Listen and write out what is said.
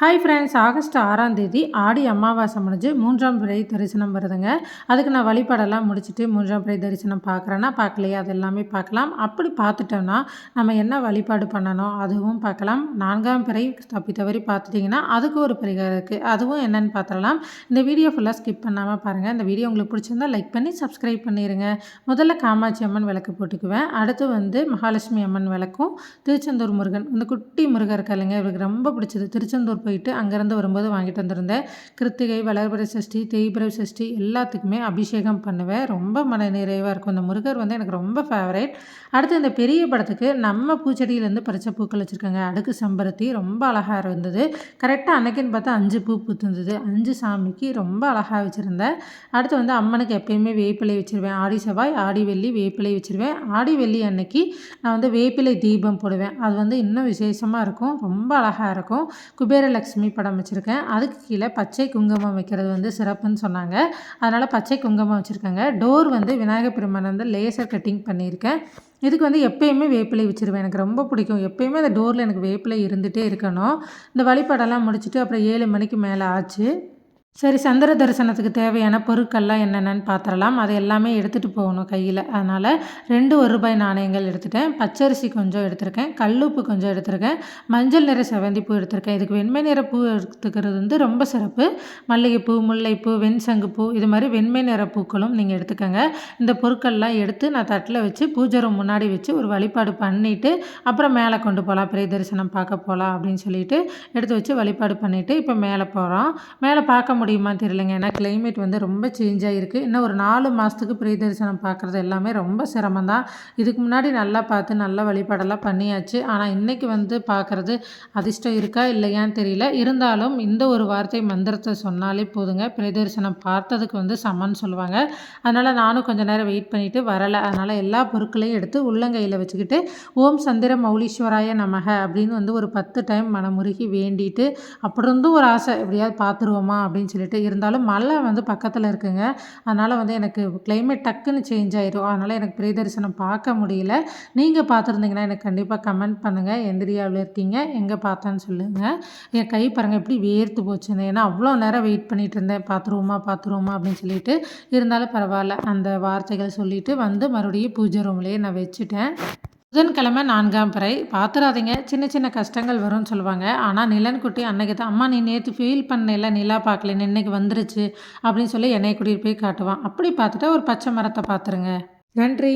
Hi friends August ஆறாம் தேதி ஆடி அமாவாசை முடிஞ்சு மூன்றாம் பிறை தரிசனம் வருதுங்க. அதுக்கு நான் வழிபாடெல்லாம் முடிச்சுட்டு மூன்றாம் பிறை தரிசனம் பார்க்குறேன்னா பார்க்கலையா? அது எல்லாமே பார்க்கலாம். அப்படி பார்த்துட்டோம்னா நம்ம என்ன வழிபாடு பண்ணணும்? அதுவும் பார்க்கலாம். நான்காம் பிறை தப்பி தவறி பார்த்துட்டிங்கன்னா அதுக்கு ஒரு பரிகாரம் இருக்குது அதுவும் என்னென்னு பார்த்துடலாம். இந்த வீடியோ ஃபுல்லாக ஸ்கிப் பண்ணாமல் பாருங்கள் இந்த வீடியோ உங்களுக்கு பிடிச்சிருந்தா லைக் பண்ணி சப்ஸ்கிரைப் பண்ணிடுங்க முதல்ல காமாட்சி அம்மன் விளக்கு போட்டுக்குவேன். அடுத்து வந்து மகாலட்சுமி அம்மன் விளக்கும். திருச்செந்தூர் முருகன். இந்த குட்டி முருகர் இல்லைங்க இவருக்கு ரொம்ப பிடிச்சது. திருச்செந்தூர் போயிட்டு அங்கேருந்து வரும்போது வாங்கிட்டு வந்திருந்தேன். கிருத்திகை வளர்பிறை சஷ்டி தேய்பிரை சஷ்டி எல்லாத்துக்குமே அபிஷேகம் பண்ணுவேன். ரொம்ப மன நிறைவாக இருக்கும். இந்த முருகர் வந்து எனக்கு ரொம்ப ஃபேவரேட் அடுத்து இந்த பெரிய படத்துக்கு நம்ம பூச்செடியிலேருந்து பறித்த பூக்கள் வச்சுருக்காங்க. அடுக்கு செம்பருத்தி ரொம்ப அழகாக இருந்தது. கரெக்டாக அன்னைக்குன்னு பார்த்தா அஞ்சு பூ பூத்துருந்தது. அஞ்சு சாமிக்கு ரொம்ப அழகாக வச்சுருந்தேன். அடுத்து வந்து அம்மனுக்கு எப்பயுமே வேப்பிலை வச்சுருவேன். ஆடி செவ்வாய் ஆடி வெள்ளி வேப்பிலை வச்சுருவேன். ஆடி வெள்ளி அன்னைக்கு நான் வந்து வேப்பிலை தீபம் போடுவேன். அது வந்து இன்னும் விசேஷமாக இருக்கும். ரொம்ப அழகாக இருக்கும். குபேரலட்சுமி படம் வச்சுருக்கேன். அதுக்கு கீழே பச்சை குங்குமம் வைக்கிறது வந்து சிறப்புன்னு சொன்னாங்க. அதனால் பச்சை குங்குமம் வச்சுருக்காங்க. டோர் வந்து விநாயகர் பெருமான் வந்து லேசர் கட்டிங் பண்ணியிருக்கேன். இதுக்கு வந்து எப்போயுமே வேப்பிலை வச்சுருவேன். எனக்கு ரொம்ப பிடிக்கும். எப்போயுமே அந்த டோரில் எனக்கு வேப்பிலை இருந்துகிட்டே இருக்கணும். இந்த வழிபாடெல்லாம் முடிச்சுட்டு அப்புறம் ஏழு மணிக்கு மேலே ஆச்சு. சரி சந்திர தரிசனத்துக்கு தேவையான பொருட்கள்லாம் என்னென்னு பார்த்துடலாம் அதை எல்லாமே எடுத்துகிட்டு போகணும் கையில். அதனால் ரெண்டு ஒரு ரூபாய் நாணயங்கள் எடுத்துட்டேன். பச்சரிசி கொஞ்சம் எடுத்திருக்கேன். கல்லுப்பு கொஞ்சம் எடுத்திருக்கேன். மஞ்சள் நிற செவந்திப்பூ எடுத்திருக்கேன். இதுக்கு வெண்மை நிற பூ எடுத்துக்கிறது வந்து ரொம்ப சிறப்பு. மல்லிகைப்பூ முல்லைப்பூ வெண்சங்குப்பூ இது மாதிரி வெண்மை நிற பூக்களும் நீங்கள் எடுத்துக்கோங்க. இந்த பொருட்கள்லாம் எடுத்து நான் தட்டில் வச்சு பூஜை ரூம் முன்னாடி வச்சு ஒரு வழிபாடு பண்ணிவிட்டு அப்புறம் மேலே கொண்டு போகலாம் பெரிய தரிசனம் பார்க்க போகலாம் அப்படின்னு சொல்லிட்டு எடுத்து வச்சு வழிபாடு பண்ணிவிட்டு இப்போ மேலே போகிறோம் மேலே பார்க்க முடியுமா தெரியலங்க. ஏன்னா கிளைமேட் வந்து ரொம்ப சேஞ்ச் ஆகிருக்கு இன்னும் ஒரு நாலு மாதத்துக்கு பிரிய தரிசனம் பார்க்குறது எல்லாமே ரொம்ப சிரமம் தான் இதுக்கு முன்னாடி நல்லா பார்த்து நல்லா வழிபாடெல்லாம் பண்ணியாச்சு. ஆனால் இன்றைக்கி வந்து பார்க்குறது அதிர்ஷ்டம் இருக்கா இல்லையான்னு தெரியல. இருந்தாலும் இந்த ஒரு வார்த்தை மந்திரத்தை சொன்னாலே போதுங்க. பிரிய தரிசனம் பார்த்ததுக்கு வந்து சமன் சொல்லுவாங்க. அதனால் நானும் கொஞ்சம் நேரம் வெயிட் பண்ணிவிட்டு வரலை. அதனால் எல்லா பொருட்களையும் எடுத்து உள்ளங்கையில் வச்சுக்கிட்டு ஓம் சந்திர மௌலீஸ்வராய நமக அப்படின்னு வந்து ஒரு பத்து டைம் மனமுருகி வேண்டிட்டு அப்புறம் இருந்தும் ஒரு ஆசை எப்படியாவது பார்த்துருவோமா அப்படின்னு சொல்லிட்டு. இருந்தாலும் மழை வந்து பக்கத்தில் இருக்குங்க. அதனால் வந்து எனக்கு கிளைமேட் டக்குன்னு சேஞ்ச் ஆயிடும் அதனால் எனக்கு பிரியதரிசனம் பார்க்க முடியல. நீங்கள் பார்த்துருந்தீங்கன்னா எனக்கு கண்டிப்பாக கமெண்ட் பண்ணுங்கள் எந்த ஏரியாவில் இருக்கீங்க? எங்கே பார்த்தேன்னு சொல்லுங்கள் என் கை பாருங்கள் எப்படி வேர்த்து போச்சுன்னு ஏன்னா அவ்வளோ நேரம் வெயிட் பண்ணிகிட்டு இருந்தேன். பார்த்துருவோமா பார்த்துருவோமா அப்படின்னு சொல்லிட்டு. இருந்தாலும் பரவாயில்ல. அந்த வார்த்தைகள் சொல்லிவிட்டு வந்து மறுபடியும் பூஜை ரூம்லேயே நான் வச்சுட்டேன். புதன்கிழமை நான்காம் பிறை. பார்த்துடாதீங்க சின்ன சின்ன கஷ்டங்கள் வரும்னு சொல்லுவாங்க. ஆனால் நிலன்குட்டி அன்னைக்கு தான் அம்மா நீ நேற்று ஃபீல் பண்ணல நிலா பார்க்கல இன்னைக்கு வந்துருச்சு அப்படின்னு சொல்லி என்னை கூட்டிகிட்டு போய் காட்டுவான். அப்படி பார்த்துட்டா ஒரு பச்சை மரத்தை பார்த்துருங்க. நன்றி.